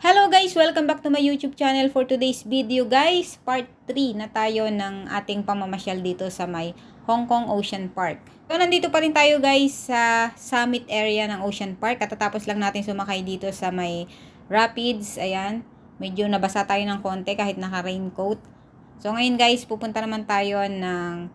Hello guys! Welcome back to my YouTube channel for today's video guys. Part 3 na tayo ng ating pamamasyal dito sa may Hong Kong Ocean Park. So nandito pa rin tayo guys sa summit area ng Ocean Park. Katatapos lang natin sumakay dito sa may rapids. Ayan. Medyo nabasa tayo ng konti kahit naka-raincoat. So ngayon guys, pupunta naman tayo ng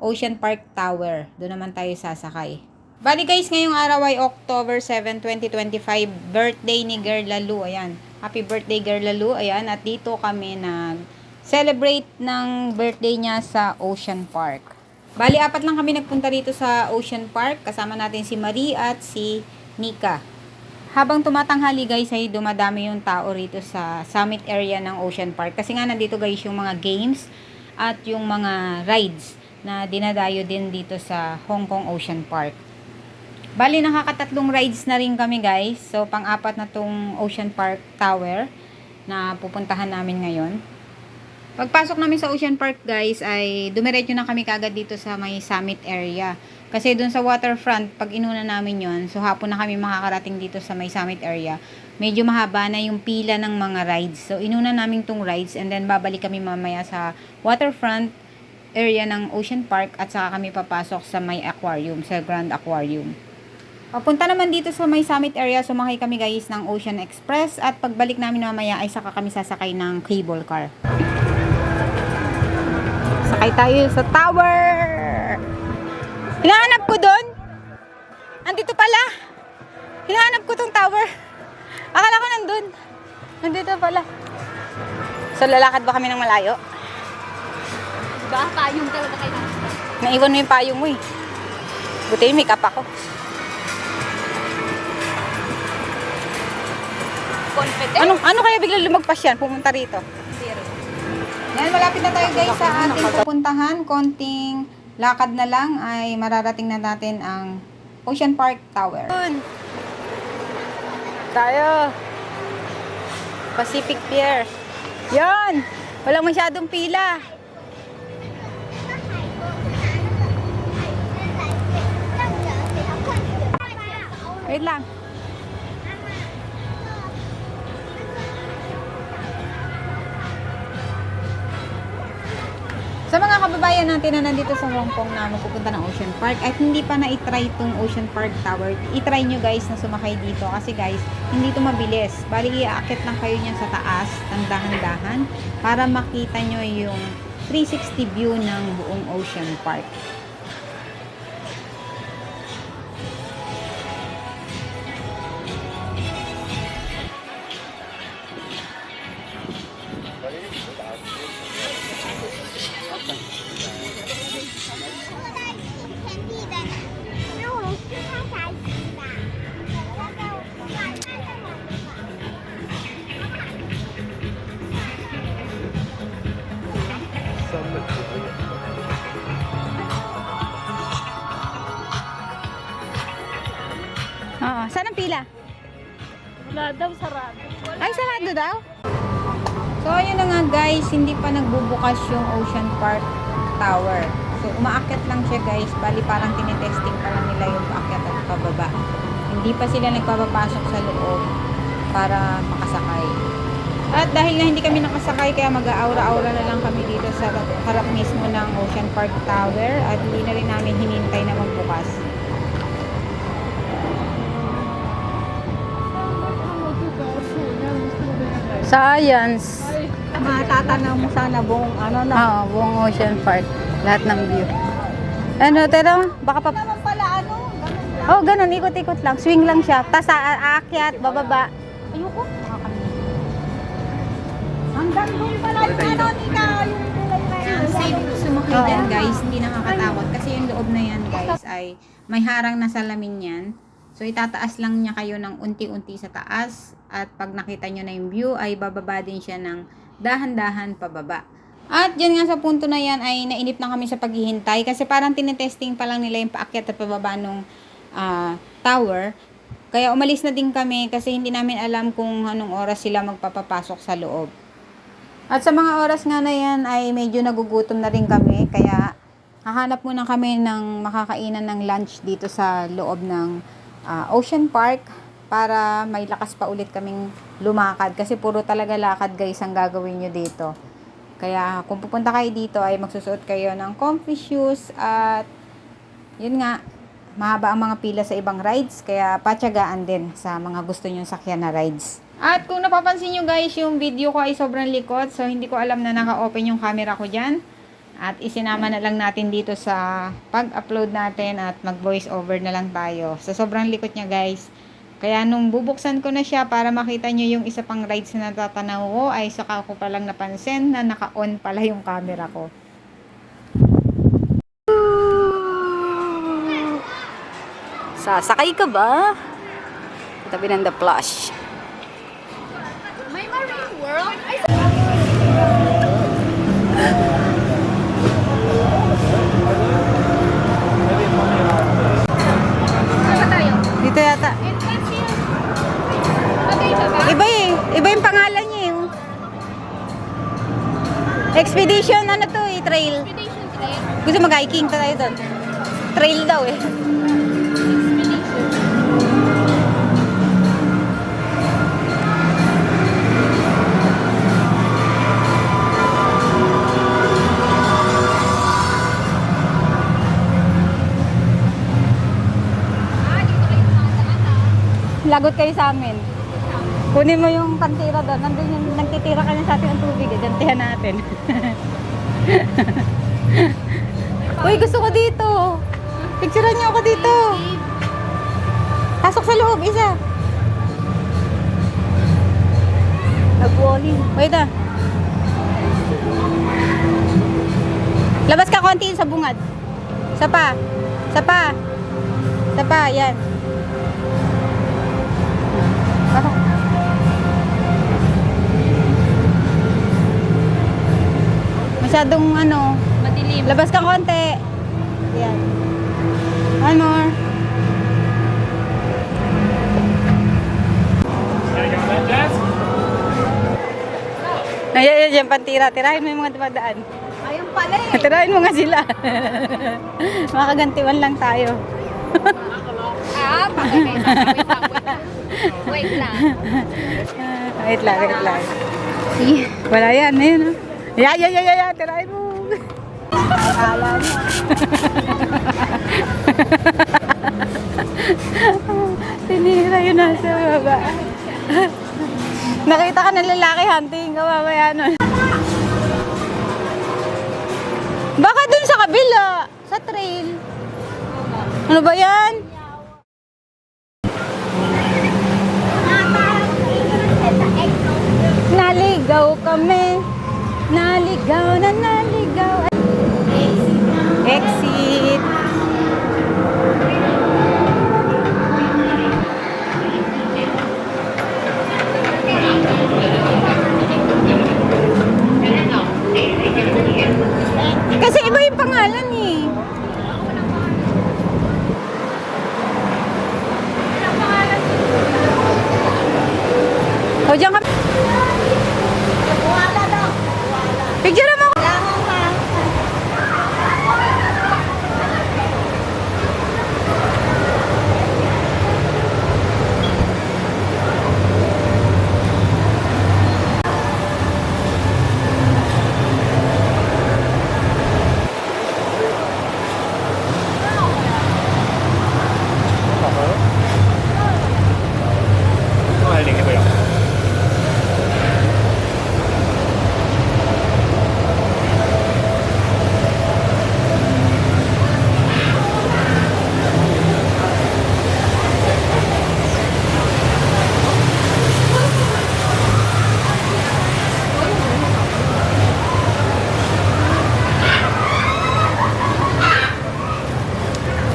Ocean Park Tower. Doon naman tayo sasakay. Bali guys, ngayong araw ay October 7, 2025, birthday ni Girl Lalu. Ayan. Happy birthday Girl Lalu. Ayan. At dito kami nag celebrate ng birthday niya sa Ocean Park. Bali, apat lang kami nagpunta rito sa Ocean Park. Kasama natin si Marie at si Nika. Habang tumatanghali guys ay dumadami yung tao rito sa summit area ng Ocean Park. Kasi nga nandito guys yung mga games at yung mga rides na dinadayo din dito sa Hong Kong Ocean Park. Bali, nakakatatlong rides na rin kami guys. So, pang-apat na tong Ocean Park Tower na pupuntahan namin ngayon. Pagpasok namin sa Ocean Park guys, ay dumiretso na kami kagad dito sa may summit area. Kasi dun sa waterfront, pag inuna namin yon so hapon na kami makakarating dito sa may summit area, medyo mahaba na yung pila ng mga rides. So, inuna namin tong rides and then babalik kami mamaya sa waterfront area ng Ocean Park at saka kami papasok sa may aquarium, sa Grand Aquarium. Papunta naman dito sa may summit area, sumakay kami guys ng Ocean Express at pagbalik namin mamaya ay saka kami sasakay ng cable car. Sakay tayo sa tower! Hinahanap ko doon! Andito pala! Hinahanap ko tong tower! Akala ko nandun! Nandito pala. So lalakad ba kami ng malayo? Diba? Payong talaga kayo. Naiwan mo yung payong mo eh. Buti yung makeup ako. Confident. Ano, ano kaya bigla lumagpas yan? Pumunta rito. Zero. Yan, malapit na tayo guys sa ating pupuntahan. Konting lakad na lang ay mararating na natin ang Ocean Park Tower. Tayo. Pacific Pier. Yan! Walang masyadong pila. Wait lang. Sa mga kababayan natin na nandito sa Hong Kong na magpupunta ng Ocean Park at hindi pa na-try itong Ocean Park Tower, i-try nyo guys na sumakay dito kasi guys, hindi ito mabilis. Bali, iaakit lang kayo niyan sa taas ng dahan-dahan para makita nyo yung 360 view ng buong Ocean Park. Pila? Wala daw sarado. Ay, sarado daw? So, ayun na nga guys, hindi pa nagbubukas yung Ocean Park Tower. So, umaakyat lang siya guys. Bali, parang tinetesting pa lang nila yung paakyat at pababa. Hindi pa sila nagpapapasok sa loob para makasakay. At dahil nga hindi kami nakasakay, kaya mag-aura-aura na lang kami dito sa harap mismo ng Ocean Park Tower at hindi na rin namin hinintay na magbukas. Science. Matatanaw mo sana buong ano na. Oo, buong Ocean Park. Lahat ng view. Ano, pero baka pa... Naman pala ano, ganun lang. Oh, ganun, ikot-ikot lang. Swing lang siya. Tapos aakyat, bababa. Ayoko. Hanggang doon pala yung ano nila, yung na yun. Safe sumakay dyan, guys. Hindi nakakatakot. Kasi yung loob na yan, guys, ay may harang na salamin yan. So, itataas lang niya kayo ng unti-unti sa taas. At pag nakita nyo na yung view, ay bababa din siya ng dahan-dahan pababa. At dyan nga sa punto na yan ay nainip na kami sa paghihintay kasi parang tinetesting pa lang nila yung paakyat at pababa nung ah, tower. Kaya umalis na din kami kasi hindi namin alam kung anong oras sila magpapapasok sa loob. At sa mga oras nga na yan ay medyo nagugutom na rin kami kaya hahanap muna kami ng makakainan ng lunch dito sa loob ng ah, Ocean Park para may lakas pa ulit kaming lumakad. Kasi puro talaga lakad guys ang gagawin nyo dito. Kaya kung pupunta kayo dito ay magsusuot kayo ng comfy shoes at yun nga, mahaba ang mga pila sa ibang rides. Kaya patyagaan din sa mga gusto nyo sakyan na rides. At kung napapansin nyo guys, yung video ko ay sobrang likot. So hindi ko alam na naka-open yung camera ko dyan. At isinama na lang natin dito sa pag-upload natin at mag-voice over na lang tayo. So sobrang likot niya guys. Kaya nung bubuksan ko na siya para makita nyo yung isa pang rides na natatanaw ko ay saka ko palang napansin na naka-on pala yung camera ko. Sasakay ka ba? Tabi ng The Plush. May Marine World? Iba yung pangalan niya yung Expedition ano to eh, trail. Expedition trail. Gusto mag-hiking tayo doon. Trail daw eh. Ah, ah. Lagot kayo sa amin. Kunin mo yung kantira doon. Nandun yung nagtitira ka sa atin ng tubig. Eh. Gantihan natin. Uy, gusto ko dito. Picturean niyo ako dito. Pasok sa loob, isa. Nag-walling. Wait ah. Labas ka konti sa bungad. Sa pa. Sa pa. Sa pa, yan. Masyadong ano, Madilim. labas ka konti. Yan. One more. Ayan, ayan, ayan, pantira. Tirahin mo yung mga dumadaan. Ayun pala eh. Tirahin mo nga sila. Makagantiwan lang tayo. Ah, kayo. Wait lang, wait lang. Wait lang. wait lang, lang. Wala yan, ayun. oh. Yan, yan, yan, yan, yan, tirahin mo. Akala mo. Tinira yun nasa baba. Nakita ka ng lalaki hunting, kawawa nun. Baka dun sa kabila, sa trail. Ano ba yan? Naligaw kami. Naligaw na naligaw. Exit. Kasi iba yung pangalan eh. O, diyan ka. Picture mo ako.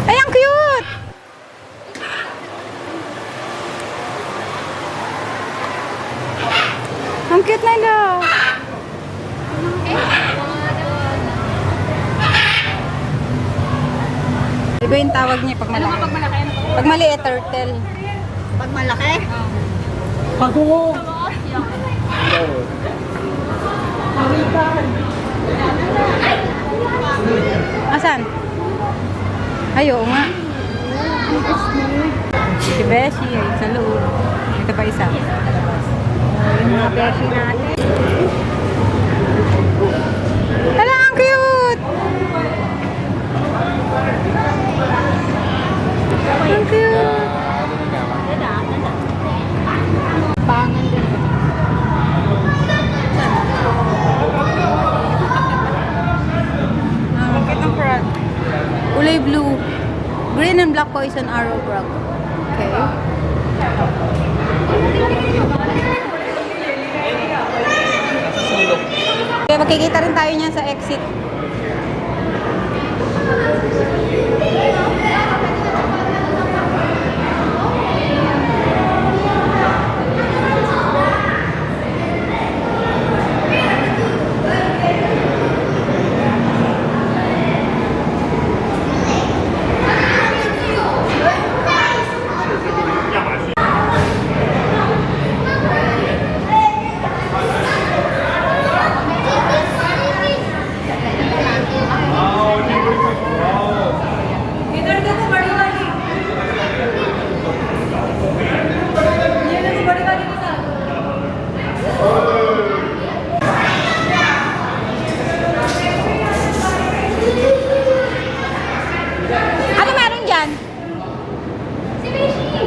Ay, ang cute! Ang cute na ilo. Iba yung tawag niya pag malaki. Pag malaki ano to? Pag maliit, turtle. Pag malaki? Asan? Ay, oo nga. Si Beshi, ay, sa loob. Ito pa isa. mga beshi natin. Hala, ang cute! Ang cute! Pangan din. Ang cute ng frog. Kulay blue. Green and black poison arrow frog. Okay. Okay, magkikita rin tayo niyan sa exit. Ano meron dyan? Si Beshi.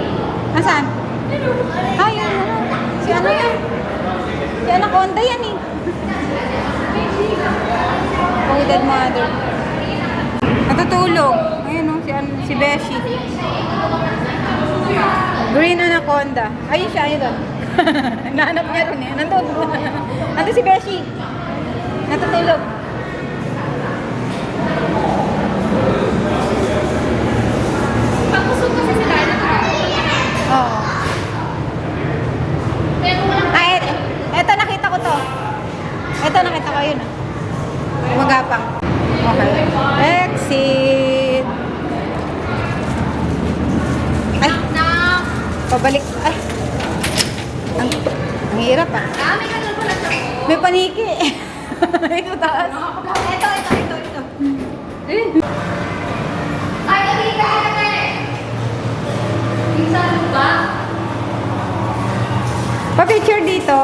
Asan? Ay, ano? Si ano yan? Si Anaconda yan eh. Coded mother. Natutulog. Ayun oh, si, an- si Beshi. Green Anaconda. Ayun siya, ayun doon. Nahanap niya rin eh. Nandun. Nandun si Beshi. Natutulog. Pagkusog kasi sila, Oo. Ay, eto nakita ko to. Eto nakita ko yun. ah. Magapang. Okay. Exit. Ay, na, pabalik. Ay. Ang, ang hirap ah. ah, may ganun pala to. May paniki. Ito taas. Ito, ito, ito, ito. Ay, nakita ka na eh. Yung sa lupa. Pa-picture dito.